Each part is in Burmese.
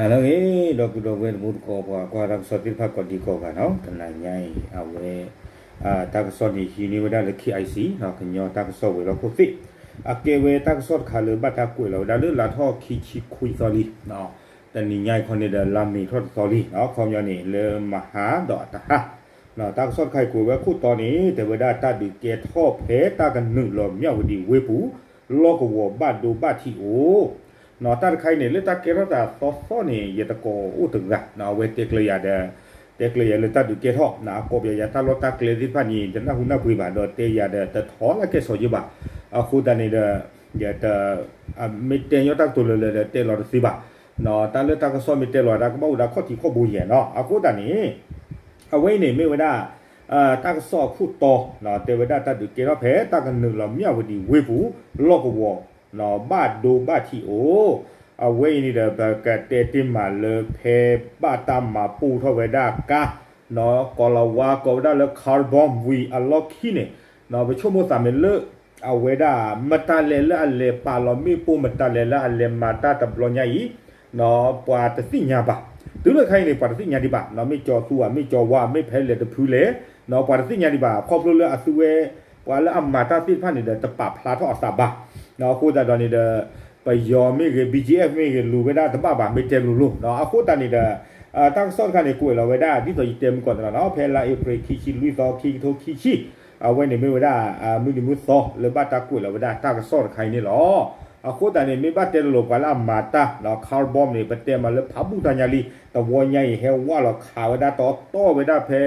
နာလောကေတော့ကုတော့ဝဲဘုဒ္ဓကောပွားကွာတော့စောတိဖတ်ကောဒီကောကနော်တနညိုင်းအဝဲအာတက်စောဒီဟီနီဝဒါလက်ခိအိုက်စီနော်ကညောတက်စောဝဲတော့ကိုဖိအကေဝဲတက်စောခါလဘတ်ကွေလောဒါလလာထောခိချိခွီစောလီနော်တနညိုင်းခွန်တဲ့လာမီထောစောလီနော်ခေါမျောနေလေမဟာတော့တဟာနော်တက်စောခိုင်ကိုဝဲခုတော်နေတဝဒါတတ်ဒီကေထောဖဲတကနုလောမြောက်ဒီဝေပူလောကဝဘတ်ဒိုဘတ်တီအို နော်တတ်ခိုင်နေလက်တကေရတာသောသောနေရတကောဥတကနော်ဝဲတက်လျာတဲ့ te kle ya leta du ke tho na ko bia ya ta lo ta kle di pa ni de na hu na bui ba do te ya de ta tho la ke so ji ba a khu da ni de ya ta a me te yo ta tu le le te lo si ba no ta le ta ko so me te lo da ko ba da kho ti kho bu ye no a khu da ni a wei ni me wa da အာတကဆော့ခုတော်နော်တေဝဒတတ်ကေရဖဲတကနုလမြဝတီဝေဘူးလော့ကဝ နော်ဘတ်ဒိုဘတ်တီအိုအဝေးနေတဲ့ဘကတဲ့တင်မာလေဖေပတာမာပူထဝဒကာနော်ကောလဝါကောဒါလေကာဘွန်ဝီအလော့ခိနေနော်ဘချုံမသမလေအဝေဒမတလေလအလေပါလမီပူမတလေလအလေမတာတဘလညာဤနော်ပွာတသိညာပါသူတို့ခိုင်းနေပွာတသိညာဒီပါနော်မိကျော်သူကမိကျော်ဝါမိဖဲလေတဖူးလေနော်ပွာတသိညာဒီပါခေါပလိုလေအစုဝဲပွာလအမတာသိဖာနေတဲ့တပဖလာထောအစပါ နော်ကိုဒါတော်နေတဲ့ပယောမေက BGF မေကလူဝဒတပပါမေတဲလူလို့နော်အခုတန်နေတဲ့အာတောက်စော့ကနေကိုယ်လောဝဒဒီတော့တဲမကောတယ်နော်ဖဲလာဧပြီခီချီလူသောခီထိုခီချီအဝဲနေမေဝဒအာမူဒီမူသောလေဘတာကိုယ်လောဝဒတောက်စော့ခိုင်းနေလောအခုတန်နေမေဘတဲလို့ကလာမာတာနော်ကာဘွန်နေပတဲမလေဖဘူတညာလီတဝညိုင်ဟဲဝါလောခါဝဒတော့တော့ဝဒဖဲ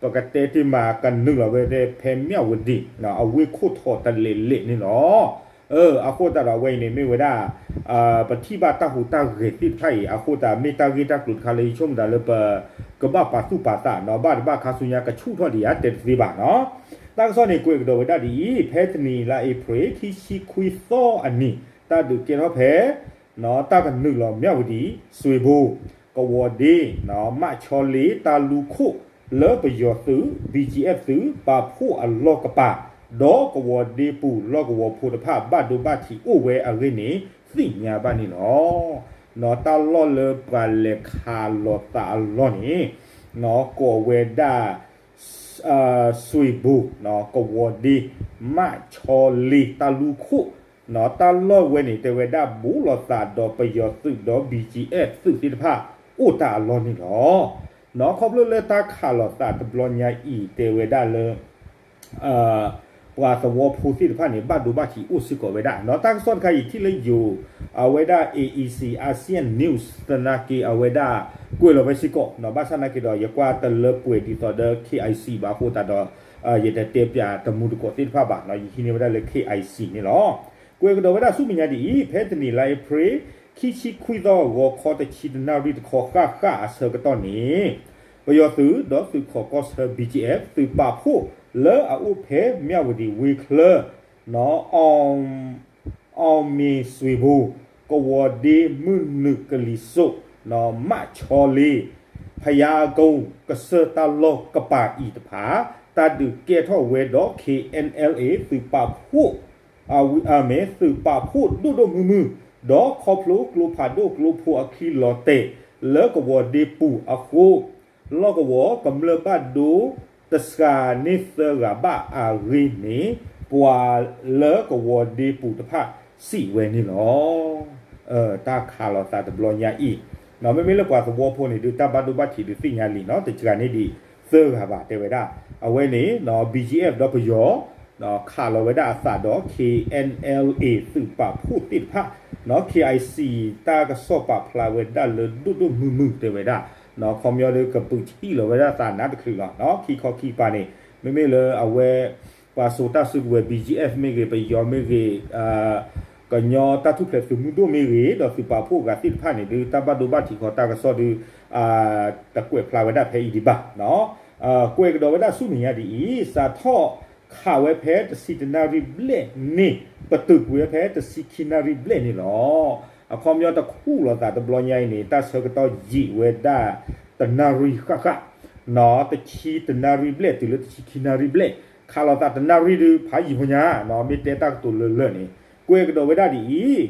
ပကတဲ့တိမာကန်နုလောဝဒဖဲမြဝဒီနော်အဝေခုထောတလေလေနေနော် เอออาโคตาเราเวนี่ไม่เวลาอ่าปฏิบัติตาหูตาเกติไทยอาโคตาเมตาเกตักหลุดคาเลยชมดาเลปกบ้าปัสุปัสสะเนาะบ้าบ้าคาสุญญากระชู่ทอดีอาเต็ดสิบาเนาะตั้งซ่อนในกวยกระโดดได้ดีเพชรนีละไอเพรที่ชิคุยโซอันนี้ตาดูเกณฑ์ว่าเพเนาะตากันหนึ่งเราเมียวดีสวยโบกวอดีเนาะมะชอลีตาลูคุเลิฟปยอซื้อ BGF ซื้อปาผู้อัลโลกปะ ဒေါကဝဒီပူလောကဝဖုတဖဘတ်ဒုဘတ်တီအိုဝဲအရိနေသိညာပါနေနော်နော်တာလောလပလေခါလောတာလောနေနော်ကိုဝဲဒါအာဆွေဘူနော်ကဝဒီမချောလီတာလူခုနော်တာလောဝဲနေတဝဲဒါဘူလောတာဒေါပယောသုဒေါ BGF သုတိတဖအိုတာလောနေနော်နော်ခေါပလလေတာခါလောတာတဘလညာဤတဝဲဒါလေအာ ว่าสวอพูสิทธิ์ผ่านเนี่ยบ้านดูบ้านขี่อุสิกเวด้าเนาะตั้งซ่อนใครที่เลยอยู่เอาเวด้า AEC อาเซียนนิวส์ตนาเกเอาเวด้ากวยเราไปสิกเนาะบ้านสนาเกดอยกว่าตะเลป่วยดีต่อเดอร์ KIC บาโคตาดอเอ่อเยเตเตียปยาตะมูตะกอติภาพบาเนาะที่นี่ไม่ได้เลย KIC นี่เนาะกวยกดอเวด้าสุมิญญาดีเพชรนี่ไลพรีคิชิคุยดอวอคอตะชิดนาริตคอก้าก้าเซอร์กตอนนี้ปยอซื้อดอซื้อขอก็เซอร์ BGF ซื้อปาพู လဲအုဖေမြဝတီဝေခလနော်အောင်အောင်မီဆွေဘူးကဝဒီမွနုကလီဆုနော်မချောလီဖယာကုံကစတလောကပါဤတဖာတဒုကေထောဝဲတော့ KNLA သူပါဖို့အဝီအမေသူပါဖို့ဒုဒမူမူဒေါ်ခေါပလိုကလိုဖာဒိုကလိုဖိုအခီလောတေလဲကဝဒီပူအခုလောကဝကမ္လဘတ်ဒို တစကာနိသရဘအာရိနေပွာလေကဝဒီပုတဖစီဝဲနေလောအဲတာခါလောသတ်ဘလောညာဤနော်မမေလကွာသဘောဖို့နေဒူတပတ်ဒူပတ်ချီဒူစိညာလီနော်တချကနေဒီသရဘတေဝဒအဝဲနေနော် BGF တော့ပယောနော်ခါလောဝဒအစတော့ KNLA သူပဖို့တိဖနော် KIC တာကစောပဖလာဝဒလဒုဒုမှုမှုတေဝဒါ နော်ခေါမျောလေးကပူချီလောဝရတာနာတခလူလောနော်ခီခေါခီပါနေမေမေလအဝဲပါဆိုတာစုဝဲ BGF မေကေပယောမေကေအာကညောတတုဖလက်စုမှုတို့မေကေတော့စပါဖို့ကတိဖာနေဒီတဘဒုဘတီခေါ်တာကစောဒီအာတကွေဖလာဝဒဖေးဒီပါနော်အာကွေကတော့ဝဒစုမြင်ရဒီစာထော့ခါဝဲဖဲတစီတနာရီဘလက်နေပတုကွေဖဲတစီခိနာရီဘလက်နေလော အခေါ်မျိုးတခုလောတာတဘလညိုင်းနေတာဆောကတော့ဂျီဝေဒာတနာရီခခနော်တချီတနာရီဘလက်တူလတချီခီနာရီဘလက်ခါလောတာတနာရီဒူဖာယီဟညာနော်မီတေတာတူလလနေကွေကတော့ဝေဒာဒီ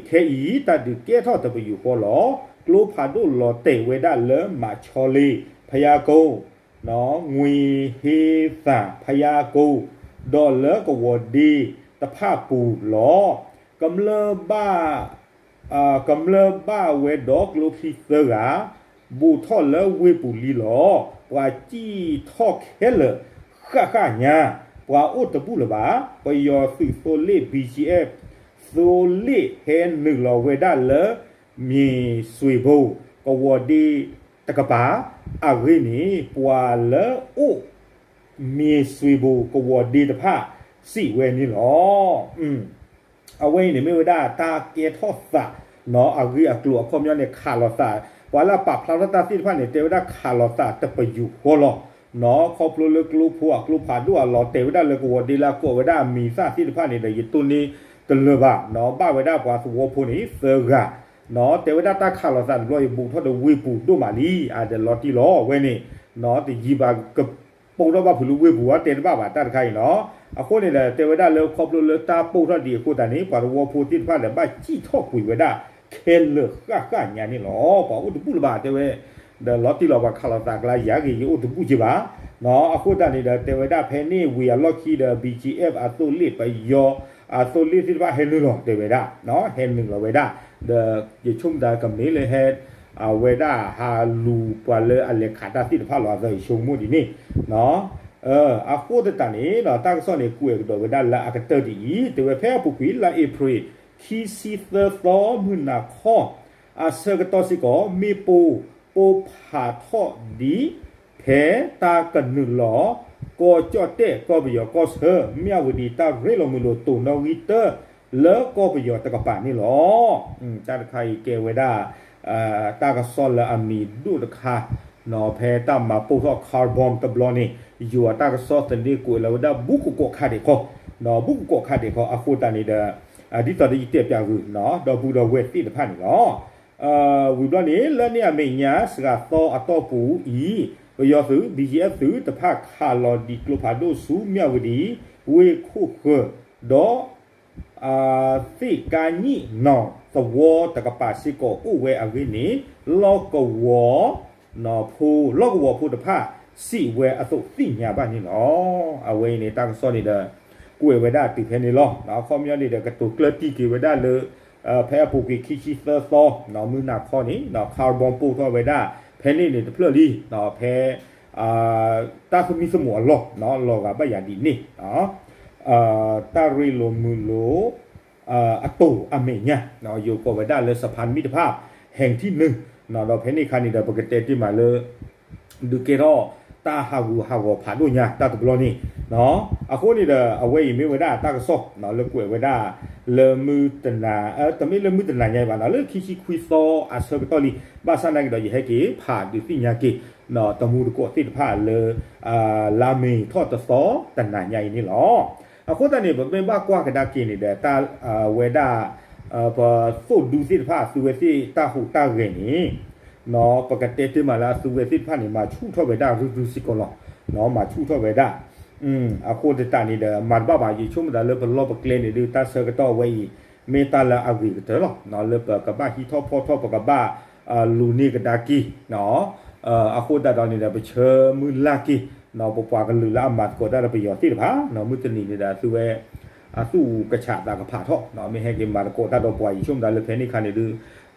ခဲဤတတ်ဒီကဲထော့တပယူဟောလောကလိုဖာဒူလောတေဝေဒာလဲမာချောလီဖယာကုံနော်ငွေဟေသဖယာကုံဒေါ်လာကဝဒီတဖပူလောကမ္လဘာ အာကမ္လဘာဝဲဒေါကလိုဖီသရာဘူထော်လဝေပူလီလောပွာជីထော့ခဲလခခညာပွာဥတပူလပါပယောစီဆိုလေ BGF ဆိုလေဟဲနလောဝဲဒါလမြေဆွေဘိုကဝဒီတကပါအဝိနီပွာလအိုမြေဆွေဘိုကဝဒီတဖစီဝဲနီလောอืม အဝိနီမေဝဒါတာကေထော့စာနော်အဂိအကလူအခေါမျောနေခါလောစာဝါလာပပလာတာစီဖာနေတေဝဒါခါလောစာတပယူဟောလောနော်ခေါပလိုလကလူဖွာကလူဖာဒူအလောတေဝဒါလကဝဒီလာကိုဝဒါမီစာစီဖာနေလေတုန်နေတလဘနော်ဘဝဒါပွားစဝဖိုနေသဂါနော်တေဝဒတာခါလောစာလောယဘူထော်ဒဝေပူတို့မာလီအာဒလော်တီလောဝဲနေနော်ဒီဂျီဘာကပုံ တော့ဘာဖလူဝေပူကတေတဘာဘာတတ်ခိုင်နော်အခုနေလေတေဝဒလောခေါပလိုလတာပုံတော့ဒီကိုတန်နေပါဝဖိုတိဖာလေဘာကြည့်ထော့ကွေဝဒါခဲလခကညာနေလောပေါ့ဥဒပူလဘာတေဝဲဒလော်တီလောဘာခါလောစာကလာယာဂီယဥဒပူကြပါနော်အခုတန်နေတဲ့တေဝဒဖဲနေဝီယာလော့ခီဒ BGF အတူလစ်ပယောအတူလစ်တိဘာဟဲလူလောတေဝဒနော်ဟဲလူလောဝဒ the ye chum da kam ne le he a we da ha lu pa le a le kha da ti pha lo za shung mu di ni no เอออะโคตตานี่เนาะตากซอนี่กูเอดอเวดาละอะกะเตดีเตเวแพ้ปุกุละเอพรีคีซีเตอร์ซอมุนาคออะเซกตอสิโกมีปูปูผาทอดีแพ้ตากะนึลอก็จอเตก็บยอก็เซเมียวดีตาเรโลมุโลตุนวิเตอร์ เลก็ประโยชน์ตะกปานี่หรออืมตาใครเกเวดา အာတာကဆောလအမီဒူတခါနော်ဖဲတမပို့တော့ကာဘွန်တဘလောနေယူအတာကဆောတနေကိုလောဒါဘူးကိုကိုခါတယ်ခေါနော်ဘူးကိုခါတယ်ခေါအခုတန်နေတဲ့အဒီတော်ဒီတက်ပြကူနော်တော့ဘူးတော့ဝဲတိတဖတ်နေနော်အာဝီဘလောနေလက်နေအမေညာစကတော့အတော့ပူဤရောစု BGF သူတဖတ်ခါလော်ဒီကလိုဖာဒိုဆူမြဝဒီဝေခုခဒေါ် အာသိကာညိနော်သဝတကပါရှိကိုဥဝဲအဝိနေလောကဝနော်ဖူလောကဝဖူတဖစီဝဲအစုတ်သိညာပါနေနော်အဝိနေတန်စောနေတဲ့ကိုယ်ဝဲတာတိခဲနေလောနော်ခေါမျောနေတဲ့ကတူကလတိကေဝဲတာလေအဖဲပူကီခီချီသသောနော်မူနာခေါနေနော်ကာဗွန်ပို့တော့ဝဲတာဖဲနေနေတပလလီနော်ဖဲအာတာခမီစမောလောနော်လောကပယာဒီနေနော် เนาะอเวนี่ตังซอนี่เดกุเวเวดาติเพนี่เนาะเนาะคอมยอนี่เดกะตุกลติกิเวดาเลเอ่อแพ้ปูกิคิชิเซอร์ซอเนาะมือนาข้อนี้เนาะคาร์บอนปูทอเวดาเพนี่นี่เพลลีเนาะแพ้อ่าตาสมิสมัวลอเนาะลอกะบะยาดีนี่เนาะ อ่าตาริโลมูโลอ่าอโตอเมญะเนาะอยู่ก็ไว้ได้เลยสะพานมิตรภาพ แห่งที่หนึ่งเนาะเราเพนิคานิดาปกติที่มาเลยดูเกรอตาฮาวูฮาวผาดุญาตาตุบลอนี่เนาะအခုนี่เด้อအဝေးမေဝဒတာကဆောเนาะเลကွေဝဒလေမူတနာအဲတမေလေမူတနာညိုင်ပါနော်လေခီချီခွီသော အခုတန်နေဘမင်ပါကွာကဒါကင်းနေတဲ့တာဝေဒာဘာဖို့ဒူစစ်ဖာစုဝစီတာဟုတာရင်နီနော်ပကတေတိမလာစုဝစီဖာနေမှာချူထော့ဝေဒာရူဒူစစ်ကောလောနော်မှာချူထော့ဝေဒာอืมအခုတတနေတယ်မတ်ဘာဘာကြီးချုံဒါလဘလောဘကလနေဒီတာဆကတော့ဝေးမေတလာအဂိတလောနော်လဘကဘာဟီထော့ဖော့ထော့ပကဘာလူနေကဒါကီနော်အခုတတနေတယ်ပချေမူလာကီ နော်ပပွားကလူလာမတ်ကိုဒါပယောတိတဖာနော်မုတနီနေတာသူဝဲအသူကချတာကဖာထော့နော်မေဟေကမာကိုဒါတော့ပွားကြီးချုံဒါလဖဲနေခါနေဒီ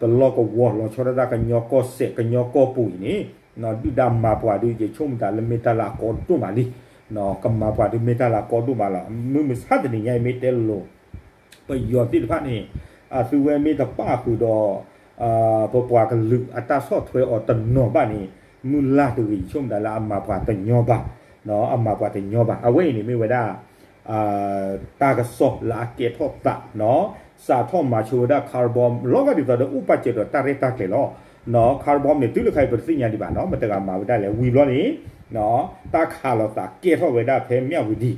တလောကဝေါ်လောချောဒါကညောကောစက်ကညောကောပူနေနော်ဒီဒမ်မာပွားဒီချုံဒါလမေတလာကောတူမာလီနော်ကမ္မာပွားဒီမေတလာကောတူမာလာမမစတ်နေညိုင်မေတဲလောပယောတိတဖာနေအသူဝဲမေတပါခုတော့အာပပွားကလူအတာဆော့ထွဲអត់တနောဘာနေ မူလာတူရီချုံဒါလာအမပွားတညောပါနော်အမပွားတညောပါအဝိနေမေဝဒါအာတာကဆော့လာကေထော့တာနော်စာထော့မာချိုဒါကာဘွန်လောကဒီတော့ဥပချေတော့တာရတာကေလောနော်ကာဘွန်နေတူလခိုင်ပစညာဒီပါနော်မတကမာဝဒါလေဝီလောနေနော်တာခါလောတာကေထော့ဝဒါဖဲမြဝီဒီ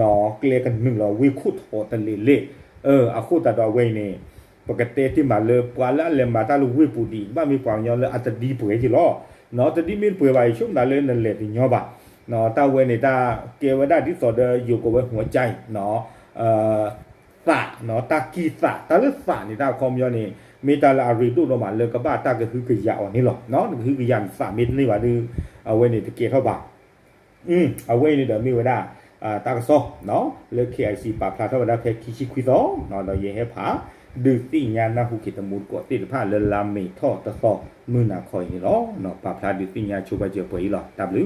နော်ကလေကနုလောဝီခုထော့တလေလေเออအခုတတော်ဝိနေปกติที่มาเลยปวาละเลยมาตาลูวิปูดีบ้ามีปวางยอเลยอาจ နော်တတိမင်းပွေပါရှုံနာလဲနလေဒီညောပါနော်တာဝဲနေတာကေဝဒဒီဆိုဒယုကဝဲหัวใจနော်အာสะเนาะตากีสะตาลึสะนี่ตาคอมยอนี่เมตาลารีตุลมาเลกบ้าตาก็คือกิยาอ่อนนี่หรอเนาะคือกยันสะเมตนี่ว่าดือเอาไว้นี่ตะเกียเข้าบ่าอืมเอาไว้นี่เดี๋ยวมีไว้ได้อ่าตากซอเนาะเลเคไอซีปากพลาเท่าได้แค่คิชิคุยซอเนาะเราเยให้ผา ဒူစီညာနာဟုကိတမုတ်ကိုတိတဖာလလာမေထောတသောမွနာခေါ်ရေလောနော်ပါဖလာဒူစီညာချိုဘကျေပွေလော W